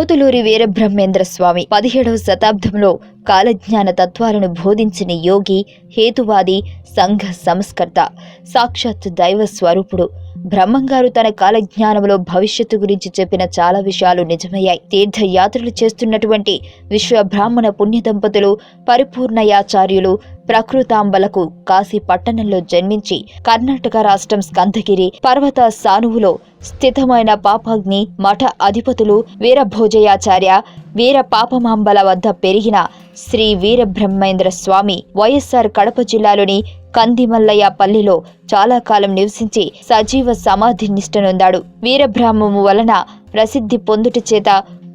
పోతులూరి వీరబ్రహ్మేంద్ర స్వామి పదిహేడవ శతాబ్దంలో కాలజ్ఞాన తత్వాలను బోధించిన యోగి హేతువాది సంఘ సంస్కర్త సాక్షాత్ దైవ స్వరూపుడు. బ్రహ్మంగారు తన కాలజ్ఞానంలో భవిష్యత్తు గురించి చెప్పిన చాలా విషయాలు నిజమయ్యాయి. తీర్థయాత్రలు చేస్తున్నటువంటి విశ్వ బ్రాహ్మణ పుణ్య దంపతులు పరిపూర్ణయాచార్యులు ప్రకృతాంబలకు కాశీ పట్టణంలో జన్మించి కర్ణాటక రాష్ట్రం స్కంధగిరి పర్వత సానువులో స్థితమైన పాపాగ్ని మఠ అధిపతులు వీరభోజయాచార్య వీర పాపమాంబల వద్ద పెరిగిన శ్రీ వీరబ్రహ్మేంద్ర స్వామి వైఎస్ఆర్ కడప జిల్లాలోని కందిమల్లయ్య పల్లిలో చాలా కాలం నివసించి సజీవ సమాధి నిష్ఠనొందాడు వీరబ్రహ్మము వలన ప్రసిద్ధి పొందుట చేత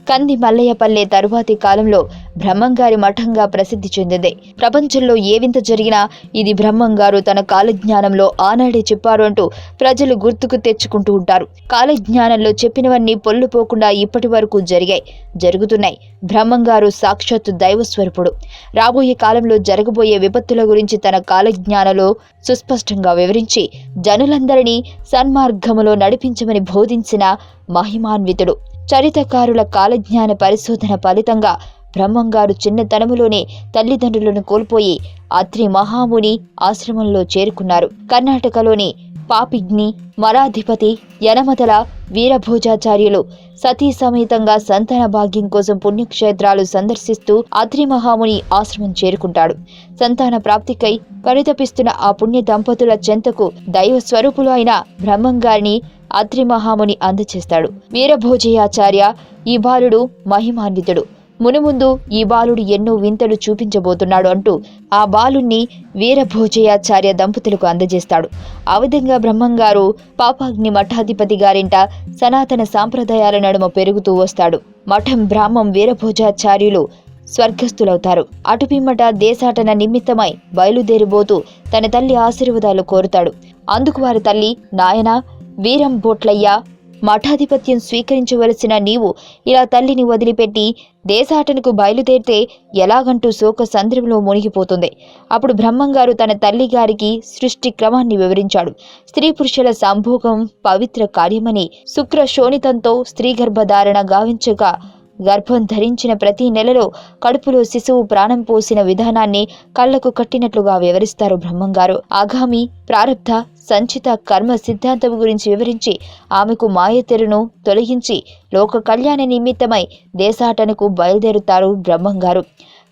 కంది మల్లయ్యపల్లె తరువాతి కాలంలో బ్రహ్మంగారి మఠంగా ప్రసిద్ధి చెందింది. ప్రపంచంలో ఏ వింత జరిగినా ఇది బ్రహ్మంగారు తన కాలజ్ఞానంలో ఆనాడే చెప్పారు అంటూ ప్రజలు గుర్తుకు తెచ్చుకుంటూ ఉంటారు. కాలజ్ఞానంలో చెప్పినవన్నీ పొల్లుపోకుండా ఇప్పటి వరకు జరిగాయి. జరుగుతున్నాయి. బ్రహ్మంగారు సాక్షాత్తు దైవస్వరూపుడు రాబోయే కాలంలో జరగబోయే విపత్తుల గురించి తన కాలజ్ఞానలో సుస్పష్టంగా వివరించి జనులందరినీ సన్మార్గములో నడిపించమని బోధించిన మహిమాన్వితుడు. చరితకారుల కాలజ్ఞాన పరిశోధన ఫలితంగా బ్రహ్మంగారు చిన్నతనములోనే తల్లిదండ్రులను కోల్పోయి అత్రి మహాముని ఆశ్రమంలో చేరుకున్నారు. కర్ణాటకలోని పాపిగ్ని మరాధిపతి యనమతల వీరభోజాచార్యులు సతీ సమేతంగా సంతాన భాగ్యం కోసం పుణ్యక్షేత్రాలు సందర్శిస్తూ అత్రి మహాముని ఆశ్రమం చేరుకుంటాడు. సంతాన ప్రాప్తికై పరితపిస్తున్న ఆ పుణ్య దంపతుల చెంతకు దైవ స్వరూపులు అయిన బ్రహ్మంగారిని అత్రి మహాముని అందచేస్తాడు. వీరభోజయాచార్య ఈ బాలుడు మహిమాన్వితుడు. మునుముందు ఈ బాలుడు ఎన్నో వింతలు చూపించబోతున్నాడు అంటూ ఆ బాలుణ్ణి వీరభోజయాచార్య దంపతులకు అందజేస్తాడు. ఆ విధంగా బ్రహ్మంగారు పాపాగ్ని మఠాధిపతి గారింట సనాతన సాంప్రదాయాల నడుమ పెరుగుతూ వస్తాడు. మఠం బ్రాహ్మం వీరభోజాచార్యులు స్వర్గస్థులవుతారు. అటుపిమ్మట దేశాటన నిమిత్తమై బయలుదేరిపోతూ తన తల్లి ఆశీర్వాదాలు కోరుతాడు. అందుకు వారి తల్లి నాయన వీరం బోట్లయ్య మఠాధిపత్యం స్వీకరించవలసిన నీవు ఇలా తల్లిని వదిలిపెట్టి దేశాటనకు బయలుదేరితే ఎలాగంటూ శోక సంద్రంలో మునిగిపోతుంది. అప్పుడు బ్రహ్మంగారు తన తల్లి గారికి సృష్టి క్రమాన్ని వివరించాడు. స్త్రీ పురుషుల సంభోగం పవిత్ర కార్యమని శుక్ర శోణితంతో స్త్రీ గర్భధారణ గావించగా గర్భం ధరించిన ప్రతి నెలలో కడుపులో శిశువు ప్రాణం పోసిన విధానాన్ని కళ్ళకు కట్టినట్లుగా వివరిస్తారు బ్రహ్మంగారు. ఆగామి ప్రారబ్ధ సంచిత కర్మ సిద్ధాంతం గురించి వివరించి ఆమెకు మాయతెరును తొలగించి లోక కళ్యాణ నిమిత్తమై దేశాటనకు బయలుదేరుతారు బ్రహ్మంగారు.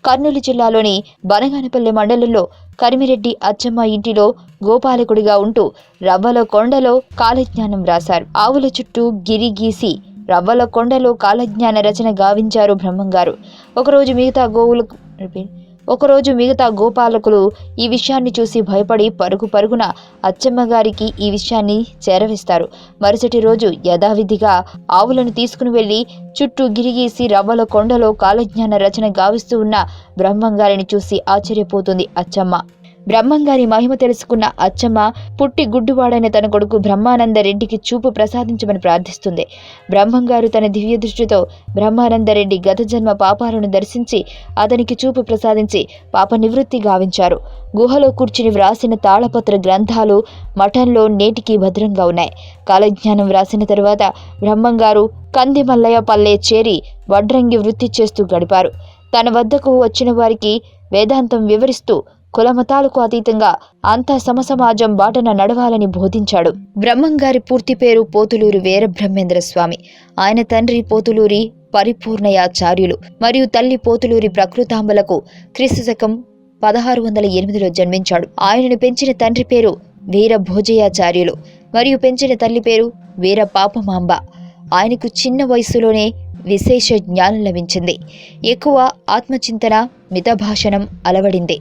కర్నూలు జిల్లాలోని బనగానపల్లి మండలంలో కరిమిరెడ్డి అచ్చమ్మ ఇంటిలో గోపాలకుడిగా ఉంటూ రవ్వల కొండలో కాలజ్ఞానం రాశారు. ఆవుల చుట్టూ గిరి గీసి రవ్వల కొండలో కాలజ్ఞాన రచన గావించారు బ్రహ్మంగారు. ఒకరోజు మిగతా గోవులు ఒకరోజు మిగతా గోపాలకులు ఈ విషయాన్ని చూసి భయపడి పరుగు పరుగున అచ్చమ్మ గారికి ఈ విషయాన్ని చేరవేస్తారు. మరుసటి రోజు యథావిధిగా ఆవులను తీసుకుని వెళ్ళి చుట్టూ గిరిగీసి రవ్వల కొండలో కాలజ్ఞాన రచన గావిస్తూ ఉన్న బ్రహ్మంగారిని చూసి ఆశ్చర్యపోతుంది అచ్చమ్మ. బ్రహ్మంగారి మహిమ తెలుసుకున్న అచ్చమ్మ పుట్టి గుడ్డువాడైన తన కొడుకు బ్రహ్మానంద రెడ్డికి చూపు ప్రసాదించమని ప్రార్థిస్తుంది. బ్రహ్మంగారు తన దివ్య దృష్టితో బ్రహ్మానంద రెడ్డి గత జన్మ పాపాలను దర్శించి అతనికి చూపు ప్రసాదించి పాప నివృత్తి గావించారు. గుహలో కూర్చుని వ్రాసిన తాళపత్ర గ్రంథాలు మఠంలో నేటికి భద్రంగా ఉన్నాయి. కాలజ్ఞానం వ్రాసిన తరువాత బ్రహ్మంగారు కందిమల్లయ్య పల్లె చేరి వడ్రంగి వృత్తి చేస్తూ గడిపారు. తన వద్దకు వచ్చిన వారికి వేదాంతం వివరిస్తూ కులమతాలకు అతీతంగా అంతా సమసమాజం బాటన నడవాలని బోధించాడు. బ్రహ్మంగారి పూర్తి పేరు పోతులూరి వీరబ్రహ్మేంద్ర స్వామి. ఆయన తండ్రి పోతులూరి పరిపూర్ణయాచార్యులు మరియు తల్లి పోతులూరి ప్రకృతాంబలకు క్రీస్తు శకం పదహారు వందల ఎనిమిదిలో జన్మించాడు. ఆయనను పెంచిన తండ్రి పేరు వీర భోజయాచార్యులు మరియు పెంచిన తల్లి పేరు వీర పాపమాంబ ఆయనకు చిన్న వయసులోనే విశేష జ్ఞానం లభించింది. ఎక్కువ ఆత్మచింతన మితభాషణం అలవడింది.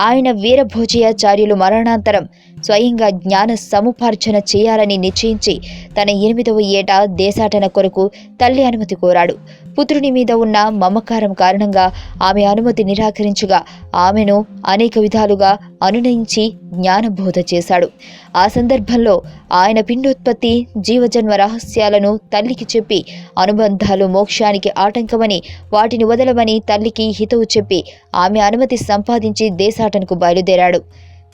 ఆయన వీరభోజయాచార్యులు మరణాంతరం స్వయంగా జ్ఞాన సముపార్జన చేయాలని నిశ్చయించి తన ఎనిమిదవ ఏట దేశాటన కొరకు తల్లి అనుమతి కోరాడు. పుత్రుని మీద ఉన్న మమకారం కారణంగా ఆమె అనుమతి నిరాకరించగా ఆమెను అనేక విధాలుగా అనునయించి జ్ఞానబోధ చేశాడు. ఆ సందర్భంలో ఆయన పిండోత్పత్తి జీవజన్మ రహస్యాలను తల్లికి చెప్పి అనుబంధాలు మోక్షానికి ఆటంకమని వాటిని వదలమని తల్లికి హితవు చెప్పి ఆమె అనుమతి సంపాదించి దేశాటనకు బయలుదేరాడు.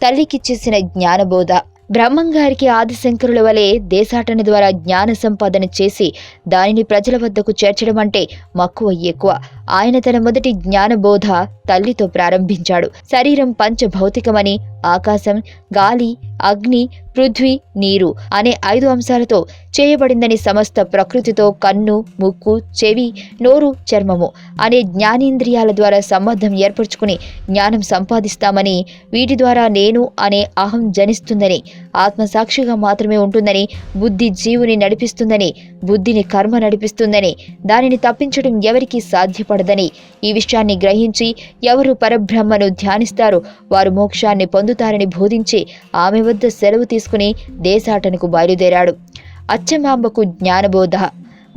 తల్లికి చేసిన జ్ఞానబోధ. బ్రహ్మంగారికి ఆదిశంకరుల వలె దేశాటన ద్వారా జ్ఞాన సంపాదన చేసి దానిని ప్రజల వద్దకు చేర్చడం అంటే మక్కువ ఎక్కువ. ఆయన తన మొదటి జ్ఞానబోధ తల్లితో ప్రారంభించాడు. శరీరం పంచభౌతికమని ఆకాశం గాలి అగ్ని పృథ్వీ నీరు అనే ఐదు అంశాలతో చేయబడిందని సమస్త ప్రకృతితో కన్ను ముక్కు చెవి నోరు చర్మము అనే జ్ఞానేంద్రియాల ద్వారా సంబంధం ఏర్పరచుకుని జ్ఞానం సంపాదిస్తామని వీటి ద్వారా నేను అనే అహం జనిస్తుందని ఆత్మ సాక్షిగా మాత్రమే ఉంటుందని బుద్ధి జీవుని నడిపిస్తుందని బుద్ధిని కర్మ నడిపిస్తుందని దానిని తప్పించడం ఎవరికీ సాధ్యపడదని. ఈ విషయాన్ని గ్రహించి ఎవరు పరబ్రహ్మను ధ్యానిస్తారో వారు మోక్షాన్ని పొందుతారని బోధించి ఆమె వద్ద సెలవు తీసుకుని దేశాటనకు బయలుదేరాడు. అచ్చమాంబకు జ్ఞానబోధ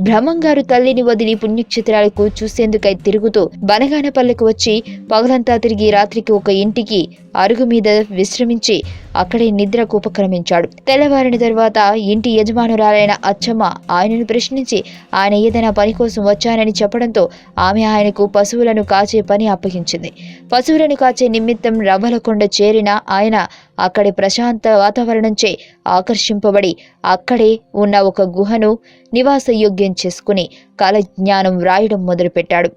బ్రహ్మంగారు తల్లిని వదిలి పుణ్యక్షేత్రాలకు చూసేందుకై తిరుగుతూ బనగానపల్లెకు వచ్చి పగలంతా తిరిగి రాత్రికి ఒక ఇంటికి అరుగు మీద విశ్రమించి అక్కడే నిద్రకు ఉపక్రమించాడు. తెల్లవారిన తర్వాత ఇంటి యజమానురాలైన అచ్చమ్మ ఆయనను ప్రశ్నించి ఆయన ఏదైనా పని కోసం వచ్చానని చెప్పడంతో ఆమె ఆయనకు పశువులను కాచే పని అప్పగించింది. పశువులను కాచే నిమిత్తం రవ్వలకొండ చేరిన ఆయన అక్కడి ప్రశాంత వాతావరణంచే ఆకర్షింపబడి అక్కడే ఉన్న ఒక గుహను నివాసయోగ్యం చేసుకుని కాలజ్ఞానం వ్రాయడం మొదలుపెట్టాడు.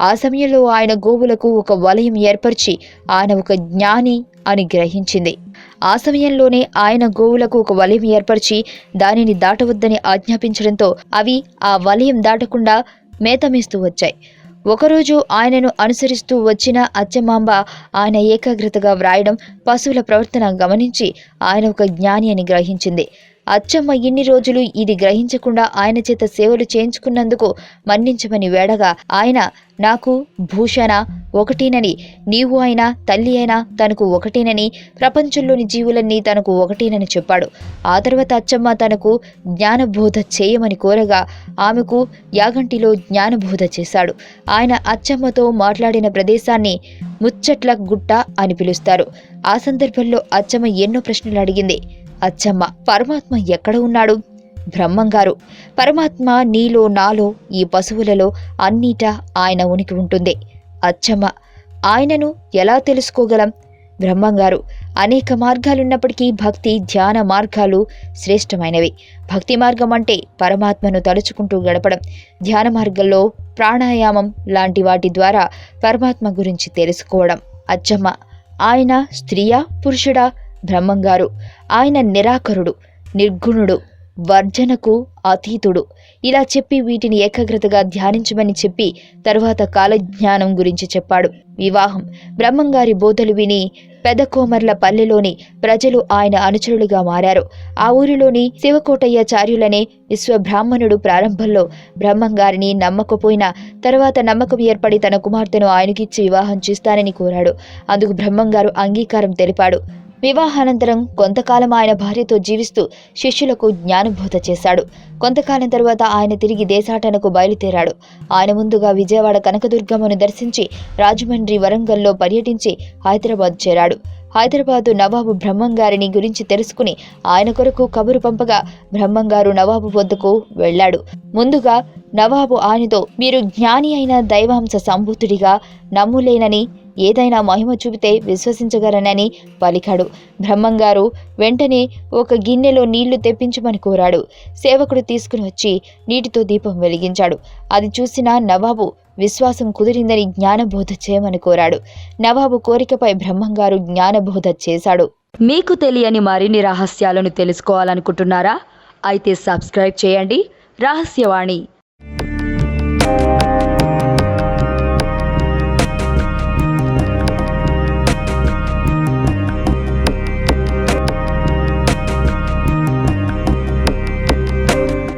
ఆ సమయంలో ఆయన గోవులకు ఒక వలయం ఏర్పరిచి ఆయన ఒక జ్ఞాని అని గ్రహించింది. ఆ సమయంలోనే ఆయన గోవులకు ఒక వలయం ఏర్పరిచి దానిని దాటవద్దని ఆజ్ఞాపించడంతో అవి ఆ వలయం దాటకుండా మేతమేస్తూ వచ్చాయి. ఒకరోజు ఆయనను అనుసరిస్తూ వచ్చిన అచ్చమాంబ ఆయన ఏకాగ్రతగా వ్రాయడం పశువుల ప్రవర్తన గమనించి ఆయన ఒక జ్ఞాని అని గ్రహించింది. అచ్చమ్మ ఇన్ని రోజులు ఇది గ్రహించకుండా ఆయన చేత సేవలు చేయించుకున్నందుకు మన్నించమని వేడగా ఆయన నాకు భూషణ ఒకటేనని నీవు అయినా తల్లి అయినా తనకు ఒకటేనని ప్రపంచంలోని జీవులన్నీ తనకు ఒకటేనని చెప్పాడు. ఆ తర్వాత అచ్చమ్మ తనకు జ్ఞానబోధ చేయమని కోరగా ఆమెకు యాగంటిలో జ్ఞానబోధ చేశాడు. ఆయన అచ్చమ్మతో మాట్లాడిన ప్రదేశాన్ని ముచ్చట్ల గుట్ట అని పిలుస్తారు. ఆ సందర్భంలో అచ్చమ్మ ఎన్నో ప్రశ్నలు అడిగింది. అచ్చమ్మ పరమాత్మ ఎక్కడ ఉన్నాడు? బ్రహ్మంగారు పరమాత్మ నీలో నాలో ఈ పశువులలో అన్నిటా ఆయన ఉనికి ఉంటుంది. అచ్చమ్మ ఆయనను ఎలా తెలుసుకోగలం? బ్రహ్మంగారు అనేక మార్గాలున్నప్పటికీ భక్తి ధ్యాన మార్గాలు శ్రేష్టమైనవి. భక్తి మార్గం అంటే పరమాత్మను తలుచుకుంటూ గడపడం. ధ్యాన మార్గంలో ప్రాణాయామం లాంటి వాటి ద్వారా పరమాత్మ గురించి తెలుసుకోవడం. అచ్చమ్మ ఆయన స్త్రీయా పురుషుడా? బ్రహ్మంగారు. ఆయన నిరాకరుడు నిర్గుణుడు వర్జనకు అతీతుడు. ఇలా చెప్పి వీటిని ఏకాగ్రతగా ధ్యానించమని చెప్పి తరువాత కాలజ్ఞానం గురించి చెప్పాడు. వివాహం. బ్రహ్మంగారి బోధలు విని పెదకోమర్ల పల్లెలోని ప్రజలు ఆయన అనుచరులుగా మారారు. ఆ ఊరిలోని శివకోటయ్యాచార్యులనే విశ్వబ్రాహ్మణుడు ప్రారంభంలో బ్రహ్మంగారిని నమ్మకపోయినా తర్వాత నమ్మకం ఏర్పడి తన కుమార్తెను ఆయనకిచ్చి వివాహం చేస్తానని కోరాడు. అందుకు బ్రహ్మంగారు అంగీకారం తెలిపాడు. వివాహానంతరం కొంతకాలం ఆయన భార్యతో జీవిస్తూ శిష్యులకు జ్ఞానబోధ చేశాడు. కొంతకాలం తరువాత ఆయన తిరిగి దేశాటనకు బయలుదేరాడు. ఆయన ముందుగా విజయవాడ కనకదుర్గమ్మను దర్శించి రాజమండ్రి వరంగల్లో పర్యటించి హైదరాబాద్ చేరాడు. హైదరాబాదు నవాబు బ్రహ్మంగారిని గురించి తెలుసుకుని ఆయన కొరకు కబురు పంపగా బ్రహ్మంగారు నవాబు వద్దకు వెళ్ళాడు. ముందుగా నవాబు ఆయనతో మీరు జ్ఞాని అయిన దైవాంశ సంభూతుడిగా నమ్ములేనని ఏదైనా మహిమ చూపితే విశ్వసించగలనని పలికాడు. బ్రహ్మంగారు వెంటనే ఒక గిన్నెలో నీళ్ళు తెప్పించమని కోరాడు. సేవకుడు తీసుకుని వచ్చి నీటితో దీపం వెలిగించాడు. అది చూసిన నవాబు విశ్వాసం కుదిరిందని జ్ఞానబోధ చేయమని కోరాడు. నవాబు కోరికపై బ్రహ్మంగారు జ్ఞానబోధ చేశాడు. మీకు తెలియని మరిన్ని రహస్యాలను తెలుసుకోవాలనుకుంటున్నారా? అయితే సబ్స్క్రైబ్ చేయండి. రహస్యవాణి